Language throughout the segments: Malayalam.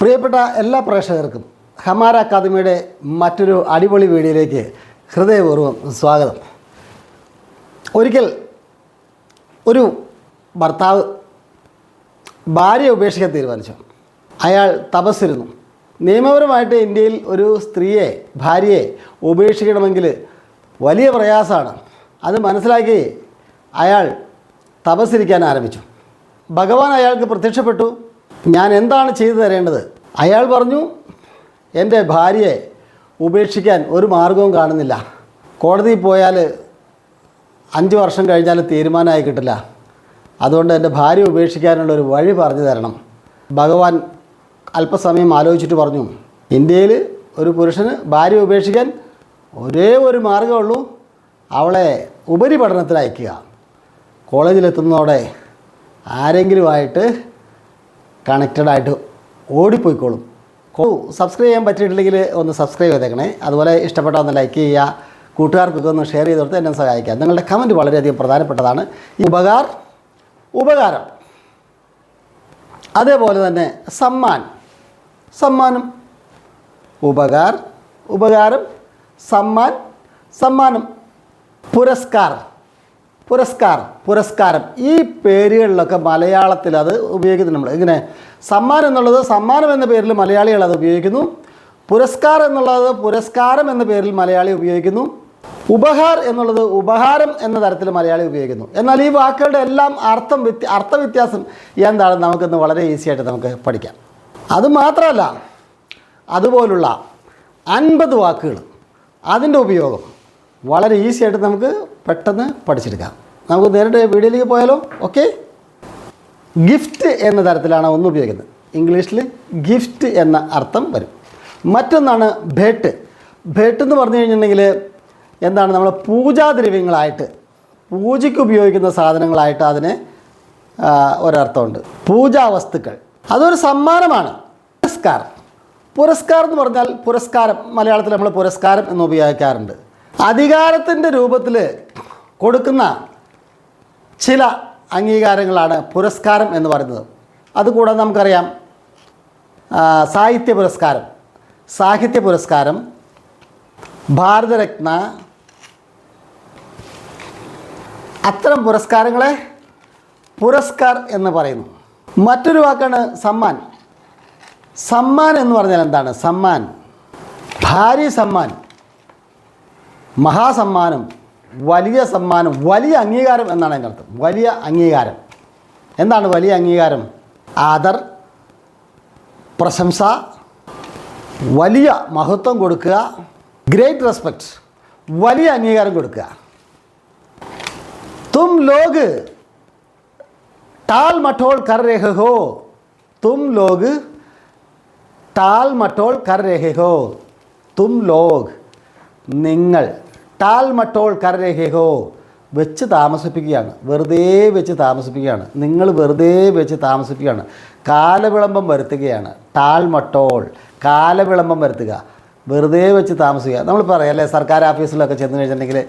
പ്രിയപ്പെട്ട എല്ലാ പ്രേക്ഷകർക്കും ഹമാര അക്കാദമിയുടെ മറ്റൊരു അടിപൊളി വീഡിയോയിലേക്ക് ഹൃദയപൂർവം സ്വാഗതം. ഒരിക്കൽ ഒരു ഭർത്താവ് ഭാര്യയെ ഉപേക്ഷിക്കാൻ തീരുമാനിച്ചു. അയാൾ തപസ്സിരുന്നു. നിയമപരമായിട്ട് ഇന്ത്യയിൽ ഒരു സ്ത്രീയെ ഭാര്യയെ ഉപേക്ഷിക്കണമെങ്കിൽ വലിയ പ്രയാസമാണ്. അത് മനസ്സിലാക്കി അയാൾ തപസ്സിരിക്കാൻ ആരംഭിച്ചു. ഭഗവാൻ അയാൾക്ക് പ്രത്യക്ഷപ്പെട്ടു. ഞാൻ എന്താണ് ചെയ്തു തരേണ്ടത്? അയാൾ പറഞ്ഞു എന്റെ ഭാര്യയെ ഉപേക്ഷിക്കാൻ ഒരു മാർഗവും കാണുന്നില്ല. കോടതിയിൽ പോയാൽ അഞ്ച് വർഷം കഴിഞ്ഞാൽ തീരുമാനമായി കിട്ടില്ല. അതുകൊണ്ട് എന്റെ ഭാര്യ ഉപേക്ഷിക്കാനുള്ള ഒരു വഴി പറഞ്ഞു തരണം. ഭഗവാൻ അല്പസമയം ആലോചിച്ചിട്ട് പറഞ്ഞു ഇന്ത്യയിൽ ഒരു പുരുഷന് ഭാര്യ ഉപേക്ഷിക്കാൻ ഒരേ ഒരു മാർഗമുള്ളൂ അവളെ ഉപരിപഠനത്തിൽ അയക്കുക കോളേജിലെത്തുന്നതോടെ ആരെങ്കിലുമായിട്ട് കണക്റ്റഡായിട്ട് ഓടിപ്പോയിക്കോളും. സബ്സ്ക്രൈബ് ചെയ്യാൻ പറ്റിയിട്ടില്ലെങ്കിൽ ഒന്ന് സബ്സ്ക്രൈബ് ചെയ്തേക്കണേ. അതുപോലെ ഇഷ്ടപ്പെട്ട ഒന്ന് ലൈക്ക് ചെയ്യുക. കൂട്ടുകാർക്കൊക്കെ ഒന്ന് ഷെയർ ചെയ്ത് കൊടുത്ത് എന്നെ സഹായിക്കുക. നിങ്ങളുടെ കമന്റ് വളരെയധികം പ്രധാനപ്പെട്ടതാണ്. ഈ ഉപകാർ ഉപകാരം. അതേപോലെ തന്നെ സമ്മാൻ. സമ്മാനം. ഉപകാർ ഉപകാരം. സമ്മാൻ സമ്മാനം. പുരസ്കാർ പുരസ്കാർ പുരസ്കാരം. ഈ പേരുകളിലൊക്കെ മലയാളത്തിൽ അത് ഉപയോഗിക്കുന്നു നമ്മൾ. ഇങ്ങനെ സമ്മാനം എന്നുള്ളത് സമ്മാനം എന്ന പേരിൽ മലയാളികൾ അത് ഉപയോഗിക്കുന്നു. പുരസ്കാരം എന്നുള്ളത് പുരസ്കാരം എന്ന പേരിൽ മലയാളി ഉപയോഗിക്കുന്നു. ഉപഹാർ എന്നുള്ളത് ഉപഹാരം എന്ന തരത്തിൽ മലയാളി ഉപയോഗിക്കുന്നു. എന്നാൽ ഈ വാക്കുകളുടെ എല്ലാം അർത്ഥം വ്യത്യ അർത്ഥവ്യത്യാസം എന്താണെന്ന് നമുക്കിന്ന് വളരെ ഈസി ആയിട്ട് നമുക്ക് പഠിക്കാം. അത് മാത്രമല്ല അതുപോലുള്ള അൻപത് വാക്കുകൾ അതിന്റെ ഉപയോഗം വളരെ ഈസി ആയിട്ട് നമുക്ക് പെട്ടെന്ന് പഠിച്ചെടുക്കാം നമുക്ക് നേരിട്ട് വീഡിയോയിലേക്ക് പോയാലോ? ഓക്കെ ഗിഫ്റ്റ് എന്ന തരത്തിലാണ് ഒന്ന് ഉപയോഗിക്കുന്നത്. ഇംഗ്ലീഷിൽ ഗിഫ്റ്റ് എന്ന അർത്ഥം വരും. മറ്റൊന്നാണ് ഭേട്ട്. ഭേട്ട് എന്ന് പറഞ്ഞു കഴിഞ്ഞിട്ടുണ്ടെങ്കിൽ എന്താണ്? നമ്മൾ പൂജാദ്രവ്യങ്ങളായിട്ട് പൂജയ്ക്ക് ഉപയോഗിക്കുന്ന സാധനങ്ങളായിട്ട് അതിന് ഒരർത്ഥമുണ്ട്. പൂജാവസ്തുക്കൾ. അതൊരു സമ്മാനമാണ്. പുരസ്കാരം. പുരസ്കാരം എന്ന് പറഞ്ഞാൽ പുരസ്കാരം. മലയാളത്തിൽ നമ്മൾ പുരസ്കാരം എന്ന് ഉപയോഗിക്കാറുണ്ട്. അധികാരത്തിന്റെ രൂപത്തിൽ കൊടുക്കുന്ന ചില അംഗീകാരങ്ങളാണ് പുരസ്കാരം എന്ന് പറയുന്നത്. അതുകൂടാതെ നമുക്കറിയാം സാഹിത്യ പുരസ്കാരം സാഹിത്യ പുരസ്കാരം ഭാരതരത്ന അത്തരം പുരസ്കാരങ്ങളെ പുരസ്കാർ എന്ന് പറയുന്നു. മറ്റൊരു വാക്കാണ് സമ്മാൻ. സമ്മാൻ എന്ന് പറഞ്ഞാൽ എന്താണ്? സമ്മാൻ. ഭാര്യ സമ്മാൻ. മഹാസമ്മാനം. വലിയ സമ്മാനം വലിയ അംഗീകാരം എന്നാണ് അതിന്റെ അർത്ഥം. വലിയ അംഗീകാരം. എന്താണ് വലിയ അംഗീകാരം? ആദർ പ്രശംസ വലിയ മഹത്വം കൊടുക്കുക ഗ്രേറ്റ് റെസ്പെക്റ്റ് വലിയ അംഗീകാരം കൊടുക്കുക. തും ലോക് ടാൽ മട്ടോൾ കർ രഹെ തും ലോക് ടാൽ മട്ടോൾ കർ രഹെ തും ലോക് നിങ്ങൾ. ടാൽ മട്ടോൾ കർ രഹെ ഹോ. വെച്ച് താമസിപ്പിക്കുകയാണ്. വെറുതെ വെച്ച് താമസിപ്പിക്കുകയാണ്. നിങ്ങൾ വെറുതെ വെച്ച് താമസിപ്പിക്കുകയാണ്. കാലവിളംബം വരുത്തുകയാണ്. ടാൽമട്ടോൾ കാലവിളംബം വരുത്തുക. വെറുതെ വെച്ച് താമസിക്കുക. നമ്മൾ പറയാം അല്ലേ? സർക്കാർ ഓഫീസിലൊക്കെ ചെന്ന് കഴിഞ്ഞിട്ടുണ്ടെങ്കിൽ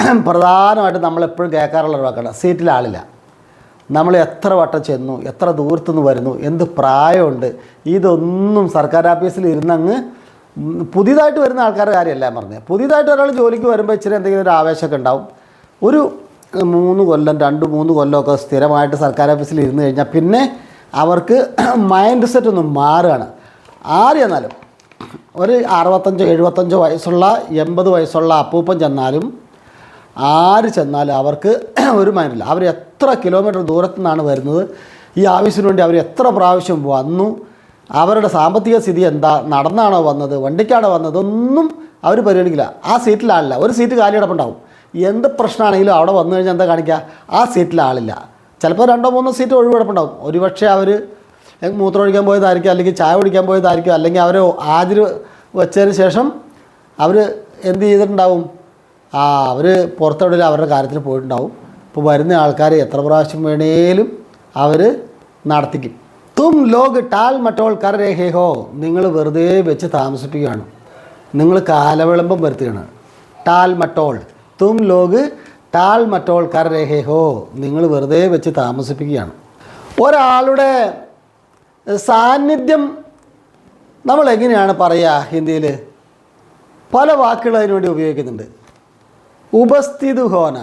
പ്രധാനമായിട്ട് നമ്മളെപ്പോഴും കേൾക്കാറുള്ള ഒരു വാക്കാണ്. സീറ്റിൽ ആളില്ല. നമ്മൾ എത്ര വട്ടം ചെന്നു എത്ര ദൂരത്തുനിന്ന് വരുന്നു എന്ത് പ്രായമുണ്ട് ഇതൊന്നും സർക്കാർ ഓഫീസിൽ ഇരുന്നങ്ങ് പുതിയതായിട്ട് വരുന്ന ആൾക്കാരുടെ കാര്യമല്ല പറഞ്ഞത്. പുതിയതായിട്ട് ഒരാൾ ജോലിക്ക് വരുമ്പോൾ ഇച്ചിരി എന്തെങ്കിലും ഒരു ആവേശമൊക്കെ ഉണ്ടാവും. ഒരു മൂന്ന് കൊല്ലം രണ്ട് മൂന്ന് കൊല്ലമൊക്കെ സ്ഥിരമായിട്ട് സർക്കാർ ഓഫീസിൽ ഇരുന്ന് കഴിഞ്ഞാൽ പിന്നെ അവർക്ക് മൈൻഡ് സെറ്റ് ഒന്ന് മാറുകയാണ്. ആര് ചെന്നാലും ഒരു അറുപത്തഞ്ചോ എഴുപത്തഞ്ചോ വയസ്സുള്ള എൺപത് വയസ്സുള്ള അപ്പൂപ്പൻ ചെന്നാലും ആര് ചെന്നാലും അവർക്ക് ഒരു മൈൻഡില്ല അവർ എത്ര കിലോമീറ്റർ ദൂരത്തു നിന്നാണ് വരുന്നത്? ഈ ആവശ്യത്തിന് വേണ്ടി അവർ എത്ര പ്രാവശ്യം വന്നു? അവരുടെ സാമ്പത്തിക സ്ഥിതി എന്താ? നടന്നാണോ വന്നത്? വണ്ടിക്കാണോ വന്നത്? ഒന്നും അവർ പരിഗണിക്കില്ല. ആ സീറ്റിൽ ആളില്ല ഒരു സീറ്റ് കാലി കിടപ്പുണ്ടാവും എന്ത് പ്രശ്നമാണെങ്കിലും അവിടെ വന്നു കഴിഞ്ഞാൽ എന്താ കാണിക്കുക ആ സീറ്റിൽ ആളില്ല ചിലപ്പോൾ രണ്ടോ മൂന്നോ സീറ്റ് ഒഴിവ് കിടപ്പുണ്ടാവും ഒരുപക്ഷെ അവർ മൂത്രം ഒഴിക്കാൻ പോയതായിരിക്കും അല്ലെങ്കിൽ ചായ കുടിക്കാൻ പോയതായിരിക്കും അല്ലെങ്കിൽ അവർ ഹാജർ വെച്ചതിന് ശേഷം അവർ എന്ത് ചെയ്തിട്ടുണ്ടാവും? ആ അവർ പുറത്തെവിടെയും അവരുടെ കാര്യത്തിന് പോയിട്ടുണ്ടാവും. ഇപ്പോൾ വരുന്ന ആൾക്കാർ എത്ര പ്രാവശ്യം വേണേലും അവർ നടത്തിക്കും. തും ലോക് ടാൽ മറ്റോൾ കർ രേഖേ ഹോ നിങ്ങൾ വെറുതെ വെച്ച് താമസിപ്പിക്കുകയാണ്. നിങ്ങൾ കാലവിളംബം വരുത്തുകയാണ്. ടാൽ മറ്റോൾ തും ലോക് ടാൽ മറ്റോൾ കർ നിങ്ങൾ വെറുതെ വെച്ച് താമസിപ്പിക്കുകയാണ്. ഒരാളുടെ സാന്നിധ്യം നമ്മൾ എങ്ങനെയാണ് പറയുക ഹിന്ദിയിൽ? പല വാക്കുകൾ അതിനുവേണ്ടി ഉപയോഗിക്കുന്നുണ്ട്. ഉപസ്ഥിതു ഹോന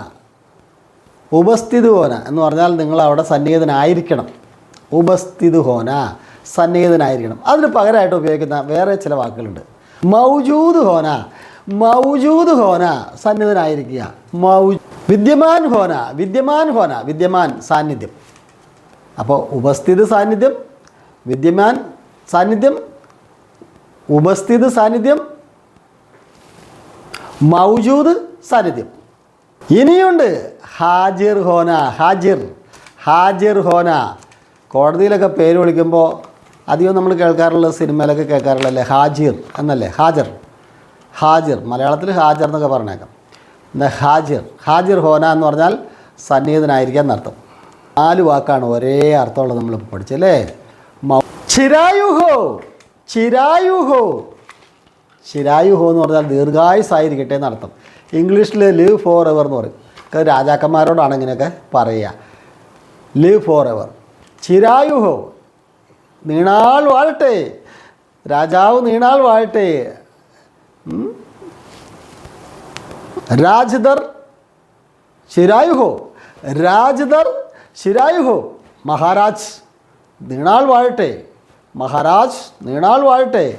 ഉപസ്ഥിതു ഹോന എന്ന് പറഞ്ഞാൽ നിങ്ങൾ അവിടെ സന്നിഹിതനായിരിക്കണം. ഉപസ്ഥിതു ഹോന സന്നിഹിതനായിരിക്കണം. അതിന് പകരമായിട്ട് ഉപയോഗിക്കുന്ന വേറെ ചില വാക്കുകളുണ്ട്. മൗജൂദ് ഹോന മൗജൂദ് ഹോന സന്നിഹിതനായിരിക്കുക. മൗ വിദ്യമാൻ ഹോന വിദ്യമാൻ ഹോന വിദ്യമാൻ സാന്നിധ്യം. അപ്പോൾ ഉപസ്ഥിത സാന്നിധ്യം വിദ്യമാൻ സാന്നിധ്യം ഉപസ്ഥിത സാന്നിധ്യം മൗജൂദ് സാന്നിധ്യം. ഇനിയുണ്ട് ഹാജിർ ഹോന ഹാജിർ ഹാജിർ ഹോന. കോടതിയിലൊക്കെ പേര് വിളിക്കുമ്പോൾ അധികം നമ്മൾ കേൾക്കാറുള്ള സിനിമയിലൊക്കെ കേൾക്കാറുള്ളല്ലേ ഹാജിർ എന്നല്ലേ? ഹാജർ. ഹാജിർ. മലയാളത്തിൽ ഹാജർ എന്നൊക്കെ പറഞ്ഞേക്കാം. എന്നാൽ ഹാജിർ? ഹാജിർ ഹോന എന്ന് പറഞ്ഞാൽ സന്നിഹിതനായിരിക്കാൻ എന്നർത്ഥം. നാല് വാക്കാണ് ഒരേ അർത്ഥമുള്ളത് നമ്മൾ പഠിച്ചല്ലേ? ചിരായുഹോ? ചിരായുഹോ? ചിരായുഹോ എന്ന് പറഞ്ഞാൽ ദീർഘായുസായിരിക്കട്ടെ എന്നർത്ഥം. ഇംഗ്ലീഷിൽ ലിവ് ഫോർ എവർ എന്ന് പറയും. രാജാക്കന്മാരോടാണ് ഇങ്ങനെയൊക്കെ പറയുക. ലിവ് ഫോർ എവർ ചിരായുഹോ? നീണാൾ വാഴട്ടെ. രാജാവ് നീണാൾ വാഴട്ടെ. രാജ്ദർ ശിരായുഹോ രാജ്ദർ ശിരായുഹോ മഹാരാജ് നീണാൾ വാഴട്ടെ. മഹാരാജ് നീണാൾ വാഴട്ടെ.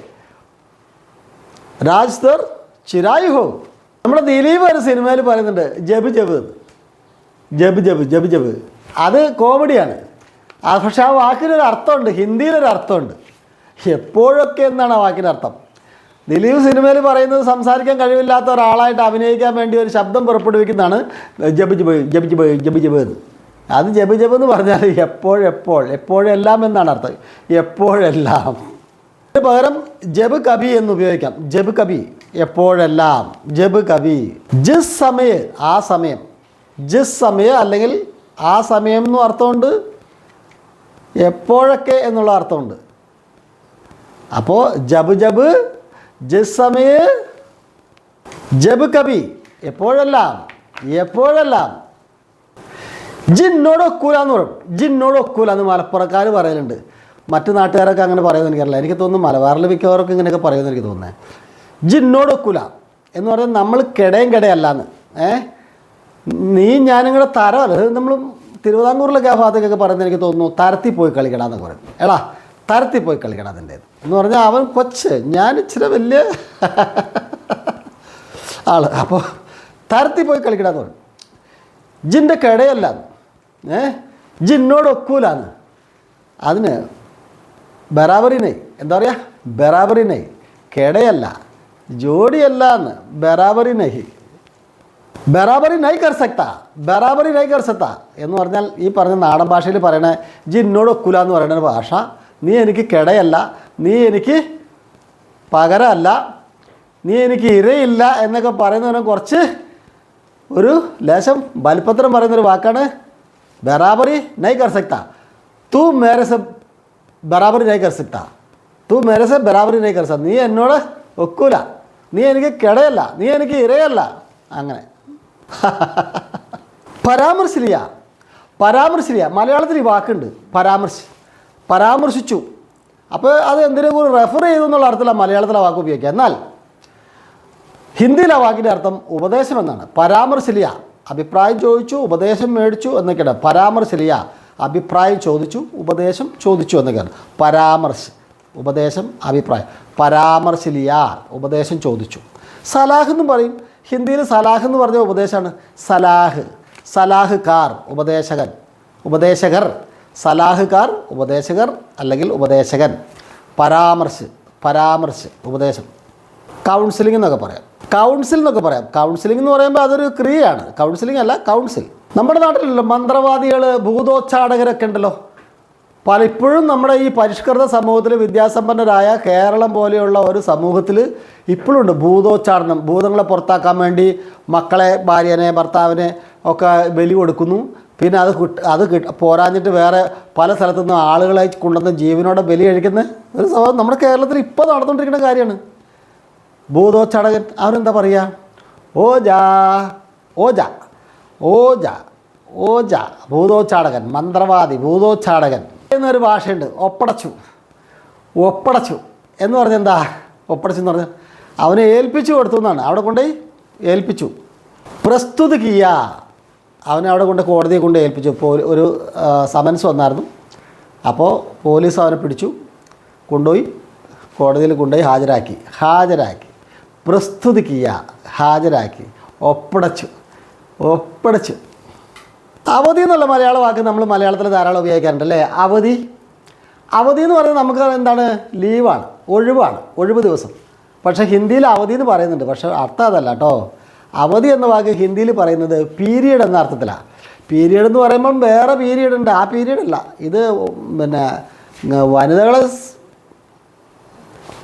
രാജ്ദർ ചിരായു ഹോ നമ്മുടെ ദിലീപ് ഒരു സിനിമയിൽ പറയുന്നുണ്ട് ജബ് ജബ്. ജബ് ജബ് ജബ് ജബ്. അത് കോമഡിയാണ്. ആ പക്ഷെ ആ വാക്കിനൊരു അർത്ഥമുണ്ട്. ഹിന്ദിയിലൊരു അർത്ഥമുണ്ട്. എപ്പോഴൊക്കെ എന്നാണ് ആ വാക്കിന്റെ അർത്ഥം? ദിലീപ് സിനിമയിൽ പറയുന്നത് സംസാരിക്കാൻ കഴിവില്ലാത്ത ഒരാളായിട്ട് അഭിനയിക്കാൻ വേണ്ടി ഒരു ശബ്ദം പുറപ്പെടുവിക്കുന്നതാണ് ജബ് ജബ് ജബ് ജബ് ജബ് ജബ് എന്ന്. അത് ജബ് ജബ് എന്ന് പറഞ്ഞാൽ എപ്പോഴെപ്പോൾ എപ്പോഴെല്ലാം എന്നാണ് അർത്ഥം. എപ്പോഴെല്ലാം. പകരം ജബ് കബി എന്ന് ഉപയോഗിക്കാം. ജബ് കബി എപ്പോഴെല്ലാം. ജബ് കബി ജിസ് സമയ ആ സമയം. ജിസ് സമയ അല്ലെങ്കിൽ ആ സമയം എന്നും അർത്ഥമുണ്ട്. എപ്പോഴൊക്കെ എന്നുള്ള അർത്ഥമുണ്ട്. അപ്പോൾ ജബ് ജബ് ജിസ് ജബ് കബി എപ്പോഴെല്ലാം എപ്പോഴെല്ലാം. ജിന്നോട് ഒക്കൂല എന്ന് പറയും. ജിന്നോട് ഒക്കൂല എന്ന് മലപ്പുറക്കാർ പറയലുണ്ട്. മറ്റു നാട്ടുകാരൊക്കെ അങ്ങനെ പറയുമെന്ന് എനിക്കറിയില്ല. എനിക്ക് തോന്നുന്നു മലബാറിൽ മിക്കവർക്കും ഇങ്ങനെയൊക്കെ പറയുമെന്ന് എനിക്ക് തോന്നുന്നത് ഒക്കൂല എന്ന് പറഞ്ഞാൽ നമ്മൾ കിടയും കിടയല്ലാന്ന്. ഏ? നീ ഞാനും കൂടെ തരം അല്ല. നമ്മൾ തിരുവിതാംകൂറിലൊക്കെ ആ ഭാഗത്തേക്കൊക്കെ പറയുന്നത് എനിക്ക് തോന്നുന്നു തരത്തിപ്പോയി പോയി കളിക്കടാ എന്നൊക്കെ പറയും. എടാ തരത്തിപ്പോയി കളിക്കണം അതിന്റെ എന്ന് പറഞ്ഞാൽ അവൻ കൊച്ച് ഞാൻ ഇച്ചിരി വലിയ ആൾ. അപ്പോൾ തരത്തിപ്പോയി കളിക്കടാന്ന് പറയും. ജിന്റെ കിടയല്ല ഏ? ജിന്നോട് ഒക്കൂലാന്ന്. അതിന് ബറാബറിനെ എന്താ പറയുക? ബറാബറിനെ കിടയല്ല ജോഡിയല്ല എന്ന് ബറാബറി നഹി ബറാബറി നൈ കർ സക്ത ബറാബറി നൈ കർ സക്ത എന്ന് പറഞ്ഞാൽ ഈ പറഞ്ഞ നാടൻ ഭാഷയിൽ പറയണ ജിന്നോട് ഒക്കുല എന്ന് പറയുന്ന ഭാഷ. നീ എനിക്ക് കിടയല്ല നീ എനിക്ക് പകരമല്ല നീ എനിക്ക് ഇരയില്ല എന്നൊക്കെ പറയുന്നതിനെ കുറച്ച് ഒരു ലേശം ബലിപത്രം പറയുന്നൊരു വാക്കാണ് ബറാബറി നൈ കർ സക്ത തൂ മേരെ ബറാബറി നൈ കർ സക്ത തൂ മേരെ ബറാബറി നൈ കർ സക്ത നീ എന്നോട് ഒക്കൂല നീ എനിക്ക് കിടയല്ല നീ എനിക്ക് ഇരയല്ല. അങ്ങനെ. പരാമർശിലിയ പരാമർശില്ല മലയാളത്തിൽ ഈ വാക്കുണ്ട്. പരാമർശി. പരാമർശിച്ചു. അപ്പോൾ അത് എന്തിനെ കൂടി റെഫർ ചെയ്തു എന്നുള്ള അർത്ഥത്തിലാണ് മലയാളത്തിലെ വാക്ക് ഉപയോഗിക്കുക. എന്നാൽ ഹിന്ദിയിലെ വാക്കിന്റെ അർത്ഥം ഉപദേശം എന്നാണ്. പരാമർശില്ല അഭിപ്രായം ചോദിച്ചു ഉപദേശം മേടിച്ചു എന്നൊക്കെയാണ്. പരാമർശില്ല അഭിപ്രായം ചോദിച്ചു ഉപദേശം ചോദിച്ചു എന്നൊക്കെയാണ്. പരാമർശ്. ഉപദേശം അഭിപ്രായം. പരാമർശിലിയ ഉപദേശം ചോദിച്ചു. സലാഹ് എന്നും പറയും. ഹിന്ദിയിൽ സലാഹ് എന്ന് പറഞ്ഞ ഉപദേശമാണ്. സലാഹ്. സലാഹ് കാർ ഉപദേശകൻ. ഉപദേശകർ. സലാഹ് കാർ ഉപദേശകർ അല്ലെങ്കിൽ ഉപദേശകൻ. പരാമർശ് പരാമർശ് ഉപദേശം. കൗൺസിലിംഗ് എന്നൊക്കെ പറയാം. കൗൺസിൽ എന്നൊക്കെ പറയാം. കൗൺസിലിംഗ് എന്ന് പറയുമ്പോൾ അതൊരു ക്രിയയാണ്. കൗൺസിലിംഗ് അല്ല കൗൺസിൽ. നമ്മുടെ നാട്ടിലല്ലോ മന്ത്രവാദികൾ ഭൂതോച്ചാടകരൊക്കെ ഉണ്ടല്ലോ. പലപ്പോഴും നമ്മുടെ ഈ പരിഷ്കൃത സമൂഹത്തിൽ വിദ്യാസമ്പന്നരായ കേരളം പോലെയുള്ള ഒരു സമൂഹത്തിൽ ഇപ്പോഴുണ്ട് ഭൂതോച്ചാടനം. ഭൂതങ്ങളെ പുറത്താക്കാൻ വേണ്ടി മക്കളെ ഭാര്യനെ ഭർത്താവിനെ ഒക്കെ ബലി കൊടുക്കുന്നു. പിന്നെ അത് കിട്ട അത് കിട്ട പോരാഞ്ഞിട്ട് വേറെ പല സ്ഥലത്തു നിന്നും ആളുകളെ കൊണ്ടുവന്ന് ജീവനോടെ ബലി കഴിക്കുന്ന ഒരു സ്വഭാവം നമ്മുടെ കേരളത്തിൽ ഇപ്പോൾ നടന്നുകൊണ്ടിരിക്കുന്ന കാര്യമാണ്. ഭൂതോച്ചാടകൻ അവരെന്താ പറയുക ഓജ ഓജ ഓജ ഓജ ഭൂതോച്ചാടകൻ മന്ത്രവാദി ഭൂതോച്ചാടകൻ. എന്നൊരു ഭാഷയുണ്ട്. ഒപ്പടച്ചു. ഒപ്പടച്ചു. എന്ന് പറഞ്ഞാൽ എന്താ? ഒപ്പടച്ചു എന്ന് പറഞ്ഞാൽ അവനെ ഏൽപ്പിച്ചു കൊടുത്തു എന്നാണ്. അവിടെ കൊണ്ടുപോയി ഏൽപ്പിച്ചു. പ്രസ്തുത കിയ അവനെ അവിടെ കൊണ്ട് കോടതിയെ കൊണ്ട് ഏൽപ്പിച്ചു. ഒരു സമൻസ് വന്നായിരുന്നു. അപ്പോൾ പോലീസ് അവനെ പിടിച്ചു. കൊണ്ടുപോയി. കോടതിയിൽ കൊണ്ടുപോയി ഹാജരാക്കി. ഹാജരാക്കി. പ്രസ്തുത കിയ ഹാജരാക്കി. ഒപ്പടച്ചു. ഒപ്പടച്ചു. അവധി എന്നുള്ള മലയാള വാക്ക് നമ്മൾ മലയാളത്തിൽ ധാരാളം ഉപയോഗിക്കാറുണ്ട് അല്ലേ? അവധി. അവധി എന്ന് പറയുന്നത് നമുക്ക് എന്താണ്? ലീവാണ് ഒഴിവാണ് ഒഴിവ് ദിവസം. പക്ഷേ ഹിന്ദിയിൽ അവധി എന്ന് പറയുന്നുണ്ട്. പക്ഷേ അർത്ഥം അതല്ല കേട്ടോ. അവധി എന്ന വാക്ക് ഹിന്ദിയിൽ പറയുന്നത് പീരിയഡ് എന്ന അർത്ഥത്തിലാണ് പീരിയഡ് എന്ന് പറയുമ്പം വേറെ പീരിയഡ് ഉണ്ട്. ആ പീരിയഡ് അല്ല. ഇത് പിന്നെ വനിതകളെ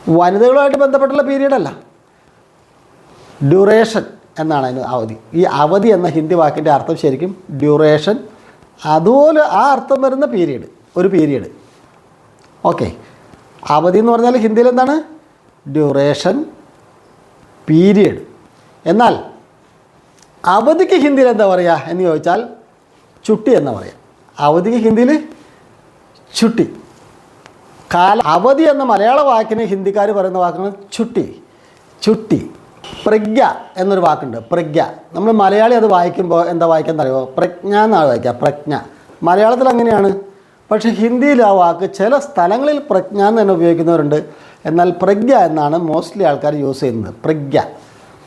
വനിതകളുമായിട്ട് ബന്ധപ്പെട്ടുള്ള പീരീഡല്ല ഡ്യൂറേഷൻ എന്നാണ് അതിന് അവധി. ഈ അവധി എന്ന ഹിന്ദി വാക്കിന്റെ അർത്ഥം ശരിക്കും ഡ്യൂറേഷൻ അതുപോലെ ആ അർത്ഥം വരുന്ന പീരീഡ് ഒരു പീരീഡ് ഓക്കെ അവധി എന്ന് പറഞ്ഞാൽ ഹിന്ദിയിൽ എന്താണ്? ഡ്യൂറേഷൻ പീരിയഡ് എന്നാൽ അവധിക്ക് ഹിന്ദിയിൽ എന്താ പറയുക എന്ന് ചോദിച്ചാൽ ചുട്ടി എന്നാ പറയുക അവധിക്ക് ഹിന്ദിയിൽ ചുട്ടി. കാല അവധി എന്ന മലയാള വാക്കിന് ഹിന്ദിക്കാർ പറയുന്ന വാക്കാണ് ചുട്ടി. ചുട്ടി. പ്രജ്ഞ എന്നൊരു വാക്കുണ്ട്. പ്രജ്ഞ നമ്മൾ മലയാളി അത് വായിക്കുമ്പോൾ എന്താ വായിക്കാൻ അറിയുമോ പ്രജ്ഞ എന്നാണ് വായിക്കുക. പ്രജ്ഞ. മലയാളത്തിൽ അങ്ങനെയാണ്. പക്ഷേ ഹിന്ദിയിൽ ആ വാക്ക് ചില സ്ഥലങ്ങളിൽ പ്രജ്ഞ എന്ന് തന്നെ ഉപയോഗിക്കുന്നവരുണ്ട്. എന്നാൽ പ്രജ്ഞ എന്നാണ് മോസ്റ്റ്ലി ആൾക്കാർ യൂസ് ചെയ്യുന്നത്. പ്രജ്ഞ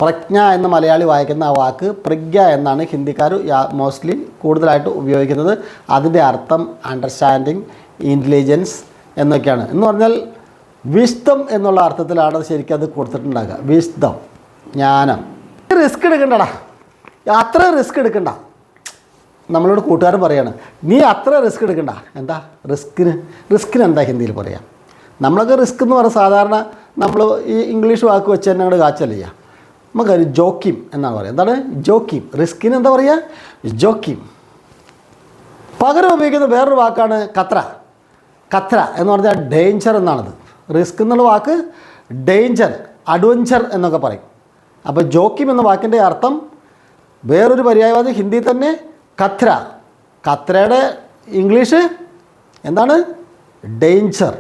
പ്രജ്ഞ എന്ന് മലയാളി വായിക്കുന്ന ആ വാക്ക് പ്രജ്ഞ എന്നാണ് ഹിന്ദിക്കാർ മോസ്റ്റ്ലി കൂടുതലായിട്ട് ഉപയോഗിക്കുന്നത്. അതിന്റെ അർത്ഥം അണ്ടർസ്റ്റാൻഡിങ് ഇന്റലിജൻസ് എന്നൊക്കെയാണ്. എന്ന് പറഞ്ഞാൽ വിസ്തം എന്നുള്ള അർത്ഥത്തിലാണ് ശരിക്കും അത് കൊടുത്തിട്ടുണ്ടാകുക. വിസ്തം ജ്ഞാനം. റിസ്ക് എടുക്കണ്ടടാ. അത്ര റിസ്ക് എടുക്കണ്ട. നമ്മളോട് കൂട്ടുകാരൻ പറയാണ് നീ അത്ര റിസ്ക് എടുക്കണ്ട. എന്താ? റിസ്കിന് റിസ്കിന് എന്താ ഹിന്ദിയിൽ പറയാം? നമ്മളൊക്കെ റിസ്ക് എന്ന് പറഞ്ഞാൽ സാധാരണ നമ്മൾ ഈ ഇംഗ്ലീഷ് വാക്ക് വെച്ച് തന്നെ അങ്ങോട്ട് കാച്ചല്ല ചെയ്യുക നമുക്കൊരു ജോക്കിം എന്നാണ് പറയുക എന്താണ്? ജോക്കിം. റിസ്കിന് എന്താ പറയുക ജോക്കിം. പകരം ഉപയോഗിക്കുന്ന വേറൊരു വാക്കാണ് കത്ര. കത്ര എന്ന് പറഞ്ഞാൽ ഡേഞ്ചർ എന്നാണത്. റിസ്ക് എന്നുള്ള വാക്ക് ഡേഞ്ചർ അഡ്വഞ്ചർ എന്നൊക്കെ പറയും. അപ്പോൾ ജോക്കിം എന്ന വാക്കിന്റെ അർത്ഥം വേറൊരു പര്യായവാദി ഹിന്ദി തന്നെ കത്ര. കത്രയുടെ ഇംഗ്ലീഷ് എന്താണ്? ഡേഞ്ചർ.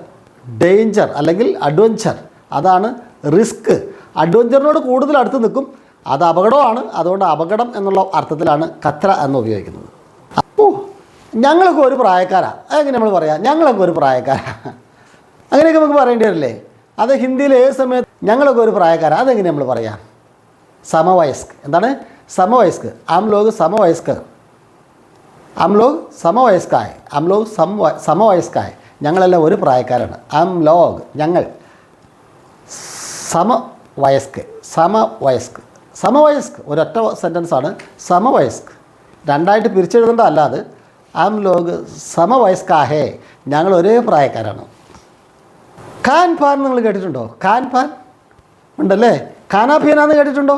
ഡേഞ്ചർ അല്ലെങ്കിൽ അഡ്വഞ്ചർ. അതാണ് റിസ്ക്. അഡ്വഞ്ചറിനോട് കൂടുതൽ അടുത്ത് നിൽക്കും. അത് അപകടമാണ്. അതുകൊണ്ട് അപകടം എന്നുള്ള അർത്ഥത്തിലാണ് കത്ര എന്ന് ഉപയോഗിക്കുന്നത്. അപ്പോൾ ഞങ്ങളൊക്കെ ഒരു പ്രായക്കാരാണ് അതെങ്ങനെ നമ്മൾ പറയാം? ഞങ്ങളൊക്കെ ഒരു പ്രായക്കാരാണ് അങ്ങനെയൊക്കെ നമുക്ക് പറയേണ്ടി വരില്ലേ? അത് ഹിന്ദിയിൽ ഏത് സമയത്ത് ഞങ്ങളൊക്കെ ഒരു പ്രായക്കാരാണ് അതെങ്ങനെ നമ്മൾ പറയാം? സമവയസ്ക്. എന്താണ്? സമവയസ്ക്. ആം ലോക് സമവയസ്ക്. ആം ലോക് സമവയസ്കായ്. ആം ലോക് സമ സമവയസ്കായ്. ഞങ്ങളെല്ലാം ഒരു പ്രായക്കാരാണ്. ആം ലോക് ഞങ്ങൾ സമവയസ്ക്. സമവയസ്ക്. സമവയസ്ക്. ഒരൊറ്റ സെന്റൻസാണ് സമവയസ്ക്. രണ്ടായിട്ട് പിരിച്ചെഴുതേണ്ട അല്ലാതെ ആം ലോക് സമവയസ്കാഹേ. ഞങ്ങൾ ഒരേ പ്രായക്കാരാണ്. ഖാൻ പാൻ നിങ്ങൾ കേട്ടിട്ടുണ്ടോ? ഖാൻ പാൻ ഉണ്ടല്ലേ? ഖാനാപീന എന്ന് കേട്ടിട്ടുണ്ടോ?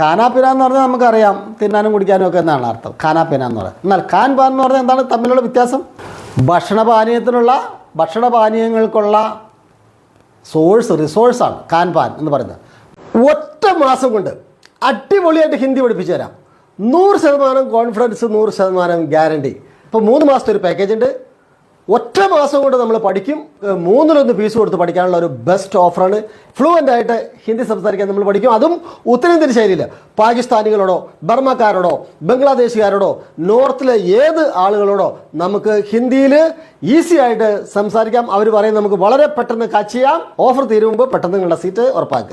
ഖാനാപീന എന്ന് പറഞ്ഞാൽ നമുക്കറിയാം തിന്നാനും കുടിക്കാനും ഒക്കെ എന്നാണ് അർത്ഥം. ഖാനാപീന എന്ന് പറയുന്നത് എന്നാൽ ഖാൻ പാൻ എന്ന് പറഞ്ഞാൽ എന്താണ് തമ്മിലുള്ള വ്യത്യാസം? ഭക്ഷണപാനീയത്തിനുള്ള ഭക്ഷണപാനീയങ്ങൾക്കുള്ള സോഴ്സ് റിസോഴ്സാണ് ഖാൻ പാൻ എന്ന് പറയുന്നത്. ഒറ്റ മാസം കൊണ്ട് അടിപൊളിയായിട്ട് ഹിന്ദി പഠിപ്പിച്ചു തരാം. നൂറ് ശതമാനം കോൺഫിഡൻസ് നൂറ് ശതമാനം ഗ്യാരണ്ടി ഇപ്പോൾ മൂന്ന് മാസത്തെ ഒരു പാക്കേജ് ഉണ്ട്. ഒറ്റ മാസം കൊണ്ട് നമ്മൾ പഠിക്കും. മൂന്നിലൊന്ന് ഫീസ് കൊടുത്ത് പഠിക്കാനുള്ള ഒരു ബെസ്റ്റ് ഓഫറാണ് ഫ്ലുവന്റ് ആയിട്ട് ഹിന്ദി സംസാരിക്കാൻ നമ്മൾ പഠിക്കും. അതും ഉത്തരേന്ത്യൻ ശൈലിയിൽ പാകിസ്ഥാനികളോടോ ബർമ്മക്കാരോടോ ബംഗ്ലാദേശുകാരോടോ നോർത്തിലെ ഏത് ആളുകളോടോ നമുക്ക് ഹിന്ദിയിൽ ഈസി ആയിട്ട് സംസാരിക്കാം. അവർ പറയും നമുക്ക് വളരെ പെട്ടെന്ന് കാച്ച് ചെയ്യാം. ഓഫർ തീരുമ്പോൾ പെട്ടെന്ന് നിങ്ങളുടെ സീറ്റ് ഉറപ്പാക്കുക.